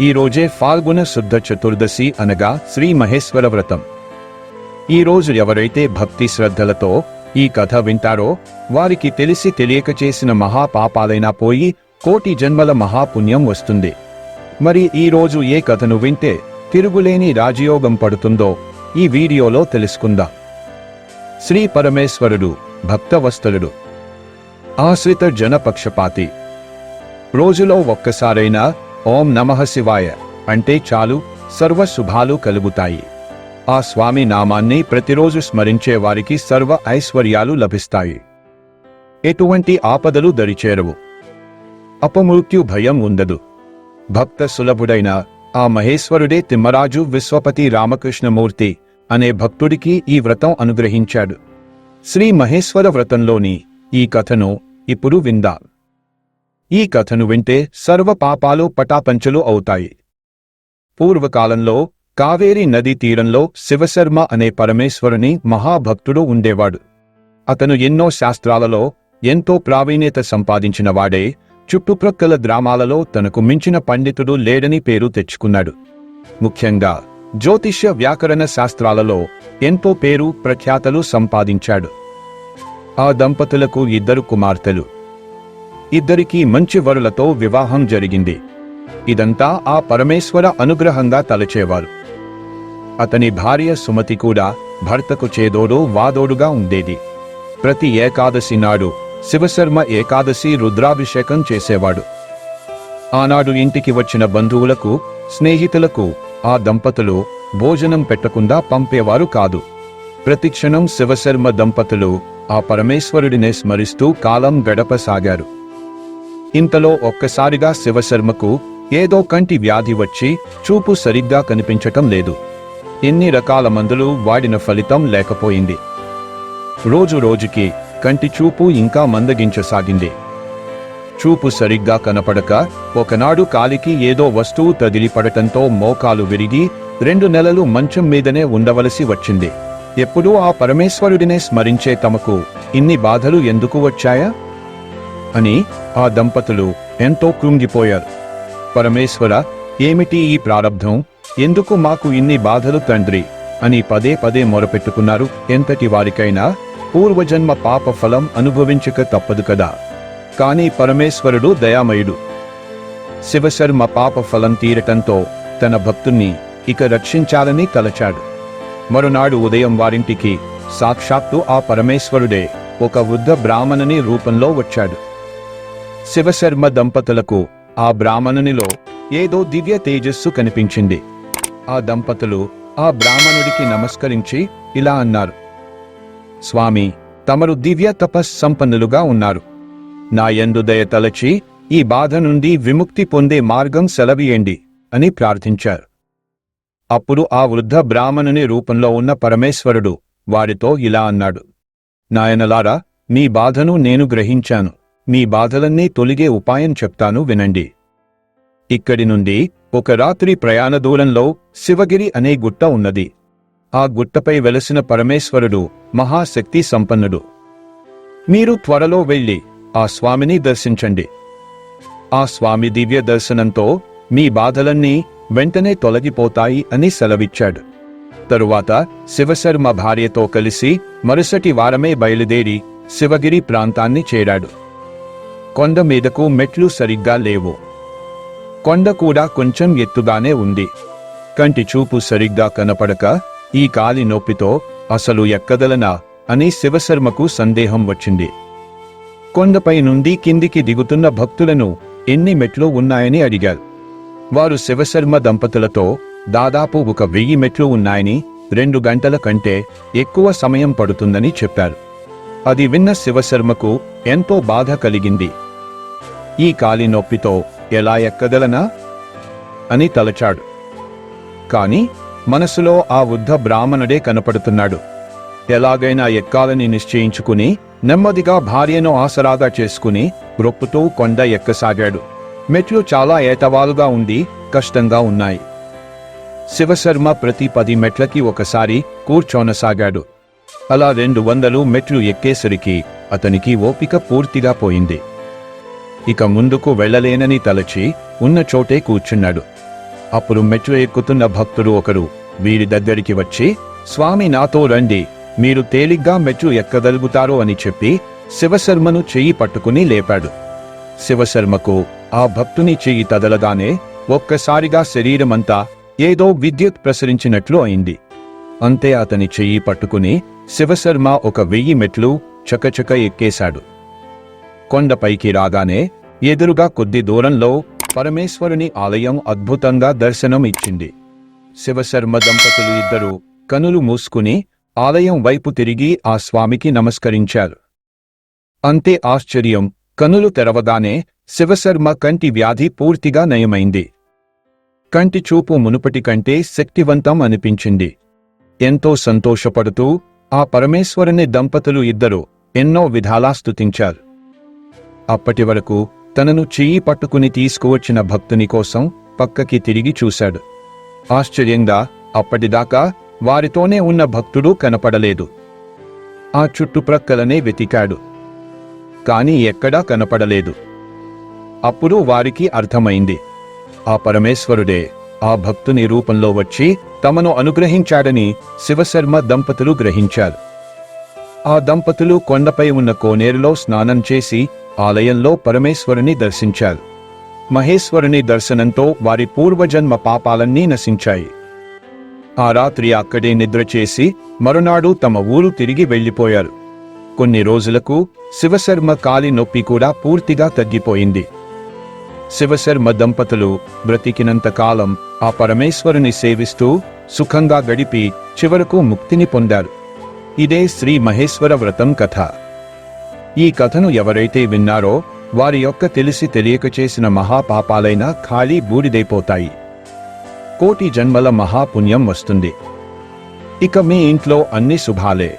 ఈ రోజే ఫాల్గుణ శుద్ధ చతుర్దశి అనగా శ్రీ మహేశ్వర వ్రతం. ఈ రోజు ఎవరైతే భక్తి శ్రద్ధలతో ఈ కథ వింటారో వారికి తెలిసి తెలియక చేసిన మహాపాపాలైనా పోయి కోటి జన్మల మహాపుణ్యం వస్తుంది. మరి ఈ రోజు ఏ కథను వింటే తిరుగులేని రాజయోగం పడుతుందో ఈ వీడియోలో తెలుసుకుందాం. శ్రీ పరమేశ్వరుడు భక్తవస్తలుడు ఆశ్రిత జనపక్షపాతి. రోజులో ఒక్కసారైనా ఓం నమః శివాయ. అంటే చాలు సర్వ శుభాలు కలుగుతాయి. ఆ స్వామి నామాన్ని ప్రతిరోజు స్మరించే వారికి సర్వ ఐశ్వర్యాలు లభిస్తాయి. ఎటువంటి ఆపదలు దరిచేరవు. అపమృత్యు భయం ఉండదు. భక్త సులభుడైన ఆ మహేశ్వరుడే తిమ్మరాజు విశ్వపతి రామకృష్ణమూర్తి అనే భక్తుడికి ఈ వ్రతం అనుగ్రహించాడు. శ్రీ మహేశ్వర వ్రతంలోని ఈ కథను ఇప్పుడు విందాం. ఈ కథను వింటే సర్వ పాపాలు పటాపంచలు అవుతాయి. పూర్వకాలంలో కావేరీ నదీ తీరంలో శివశర్మ అనే పరమేశ్వరుని మహాభక్తుడు ఉండేవాడు. అతను ఎన్నో శాస్త్రాలలో ఎంతో ప్రావీణ్యత సంపాదించిన వాడే చుట్టుప్రక్కల గ్రామాలలో తనకు మించిన పండితుడు లేడని పేరు తెచ్చుకున్నాడు. ముఖ్యంగా జ్యోతిష్య వ్యాకరణ శాస్త్రాలలో ఎంతో పేరు ప్రఖ్యాతలు సంపాదించాడు. ఆ దంపతులకు ఇద్దరు కుమార్తెలు. ఇద్దరికీ మంచి వరులతో వివాహం జరిగింది. ఇదంతా ఆ పరమేశ్వర అనుగ్రహంగా తలచేవారు. అతని భార్య సుమతి కూడా భర్తకు చేదోడు వాదోడుగా ఉండేది. ప్రతి ఏకాదశి నాడు శివశర్మ ఏకాదశి రుద్రాభిషేకం చేసేవాడు. ఆనాడు ఇంటికి వచ్చిన బంధువులకు స్నేహితులకు ఆ దంపతులు భోజనం పెట్టకుండా పంపేవారు కాదు. ప్రతిక్షణం శివశర్మ దంపతులు ఆ పరమేశ్వరుడినే స్మరిస్తూ కాలం గడపసాగారు. ఇంతలో ఒక్కసారిగా శివశర్మకు ఏదో కంటి వ్యాధి వచ్చి చూపు సరిగ్గా కనిపించటం లేదు. ఎన్ని రకాల మందులు వాడిన ఫలితం లేకపోయింది. రోజు రోజుకి కంటి చూపు ఇంకా మందగించసాగింది. చూపు సరిగ్గా కనపడక ఒకనాడు కాలికి ఏదో వస్తువు తదిలిపడటంతో మోకాలు విరిగి రెండు నెలలు మంచం మీదనే ఉండవలసి వచ్చింది. ఎప్పుడూ ఆ పరమేశ్వరుడినే స్మరించే తమకు ఇన్ని బాధలు ఎందుకు వచ్చాయా? అని ఆ దంపతులు ఎంతో కృంగిపోయారు. పరమేశ్వర ఏమిటి ఈ ప్రారంభం? ఎందుకు మాకు ఇన్ని బాధలు తండ్రి? అని పదే పదే మొరపెట్టుకున్నారు. ఎంతటి వారికైనా పూర్వజన్మ పాప ఫలం అనుభవించక తప్పదు కదా. కాని పరమేశ్వరుడు దయామయుడు. శివశర్మ పాప ఫలం తీరటంతో తన భక్తుణ్ణి ఇక రక్షించాలని తలచాడు. మరునాడు ఉదయం వారింటికి సాక్షాత్తు ఆ పరమేశ్వరుడే ఒక వృద్ధ బ్రాహ్మణుని రూపంలో వచ్చాడు. శివశర్మ దంపతులకు ఆ బ్రాహ్మణునిలో ఏదో దివ్య తేజస్సు కనిపించింది. ఆ దంపతులు ఆ బ్రాహ్మణుడికి నమస్కరించి ఇలా అన్నారు. స్వామి తమరు దివ్య తపస్సంపన్నులుగా ఉన్నారు. నా యందు దయ తలచి ఈ బాధ నుండి విముక్తి పొందే మార్గం సెలవియండి అని ప్రార్థించారు. అప్పుడు ఆ వృద్ధ బ్రాహ్మణుని రూపంలో ఉన్న పరమేశ్వరుడు వారితో ఇలా అన్నాడు. నాయనలారా మీ బాధను నేను గ్రహించాను. మీ బాధలన్నీ తొలిగే ఉపాయం చెప్తాను వినండి. ఇక్కడి నుండి ఒక రాత్రి ప్రయాణ దూరంలో శివగిరి అనే గుట్ట ఉన్నది. ఆ గుట్టపై వెలసిన పరమేశ్వరుడు మహాశక్తి సంపన్నుడు. మీరు త్వరలో వెళ్ళి ఆ స్వామిని దర్శించండి. ఆ స్వామి దివ్య దర్శనంతో మీ బాధలన్నీ వెంటనే తొలగిపోతాయి అని సెలవిచ్చాడు. తరువాత శివశర్మ భార్యతో కలిసి మరుసటి వారమే బయలుదేరి శివగిరి ప్రాంతాన్ని చేరాడు. కొండ మీదకు మెట్లు సరిగ్గా లేవు. కొండ కూడా కొంచెం ఎత్తుగానే ఉంది. కంటి చూపు సరిగ్గా కనపడక ఈ కాలి నొప్పితో అసలు ఎక్కగలనా అని శివశర్మకు సందేహం వచ్చింది. కొండపై నుండి కిందికి దిగుతున్న భక్తులను ఎన్ని మెట్లు ఉన్నాయని అడిగారు. వారు శివశర్మ దంపతులతో దాదాపు ఒక వెయ్యి మెట్లు ఉన్నాయని రెండు గంటల కంటే ఎక్కువ సమయం పడుతుందని చెప్పారు. అది విన్న శివశర్మకు ఎంతో బాధ కలిగింది. ఈ కాలి నొప్పితో ఎలా ఎక్కగలనా? అని తలచాడు. కాని మనసులో ఆ వృద్ధ బ్రాహ్మణుడే కనపడుతున్నాడు. ఎలాగైనా ఎక్కాలని నిశ్చయించుకుని నెమ్మదిగా భార్యను ఆసరాగా చేసుకుని రొప్పుతూ కొండ ఎక్కసాగాడు. మెట్లు చాలా ఏటవాలుగా ఉండి కష్టంగా ఉన్నాయి. శివశర్మ ప్రతి పది మెట్లకి ఒకసారి కూర్చోనసాగాడు. అలా రెండు వందలు మెట్లు ఎక్కేసరికి అతనికి ఓపిక పూర్తిగా పోయింది. ఇక ముందుకు వెళ్ళలేనని తలచి ఉన్న చోటే కూర్చున్నాడు. అప్పుడు మెట్లు ఎక్కుతున్న భక్తుడు ఒకరు వీరి దగ్గరికి వచ్చి స్వామి నాతో రండి. మీరు తేలిగ్గా మెట్లు ఎక్కగలుగుతారో అని చెప్పి శివశర్మను చెయ్యి పట్టుకుని లేపాడు. శివశర్మకు ఆ భక్తుని చెయ్యి తదలగానే ఒక్కసారిగా శరీరమంతా ఏదో విద్యుత్ ప్రసరించినట్లు అయింది. అంతే అతని చెయ్యి పట్టుకుని శివశర్మ ఒక వెయ్యి మెట్లు చకచక ఎక్కేశాడు. కొండపైకి రాగానే ఎదురుగా కొద్ది దూరంలో పరమేశ్వరుని ఆలయం అద్భుతంగా దర్శనం ఇచ్చింది. శివశర్మ దంపతులు ఇద్దరు కనులు మూసుకుని ఆలయం వైపు తిరిగి ఆ స్వామికి నమస్కరించారు. అంతే ఆశ్చర్యం కనులు తెరవగానే శివశర్మ కంటి వ్యాధి పూర్తిగా నయమైంది. కంటి చూపు మునుపటి కంటే శక్తివంతం అనిపించింది. ఎంతో సంతోషపడుతూ ఆ పరమేశ్వరుని దంపతులు ఇద్దరు ఎన్నో విధాలా స్తుతించారు. అప్పటి వరకు తనను చెయ్యి పట్టుకుని తీసుకువచ్చిన భక్తుని కోసం పక్కకి తిరిగి చూశాడు. ఆశ్చర్యంగా అప్పటిదాకా వారితోనే ఉన్న భక్తుడు కనపడలేదు. ఆ చుట్టుప్రక్కలనే వెతికాడు. కాని ఎక్కడా కనపడలేదు. అప్పుడు వారికి అర్థమైంది. ఆ పరమేశ్వరుడే ఆ భక్తుని రూపంలో వచ్చి తమను అనుగ్రహించాడని శివశర్మ దంపతులు గ్రహించారు. ఆ దంపతులు కొండపై ఉన్న కోనేరులో స్నానం చేసి ఆలయంలో పరమేశ్వరుని దర్శించారు. మహేశ్వరుని దర్శనంతో వారి పూర్వజన్మ పాపాలన్నీ నశించాయి. ఆ రాత్రి అక్కడే నిద్ర చేసి మరునాడు తమ ఊరు తిరిగి వెళ్ళిపోయారు కొన్ని రోజులకు శివశర్మ కాలి నొప్పి కూడా పూర్తిగా తగ్గిపోయింది. శివశర్మ దంపతులు బ్రతికినంత కాలం ఆ పరమేశ్వరుని సేవిస్తూ సుఖంగా గడిపి చివరకు ముక్తిని పొందారు. ఇదే శ్రీ మహేశ్వర వ్రతం కథ. ఈ కథను ఎవరైతే విన్నారో వారి యొక్క తెలిసి తెలియక చేసిన మహాపాపాలైనా ఖాళీ బూడిదైపోతాయి. కోటి జన్మల మహాపుణ్యం వస్తుంది. ఇక మీ ఇంట్లో అన్ని శుభాలే.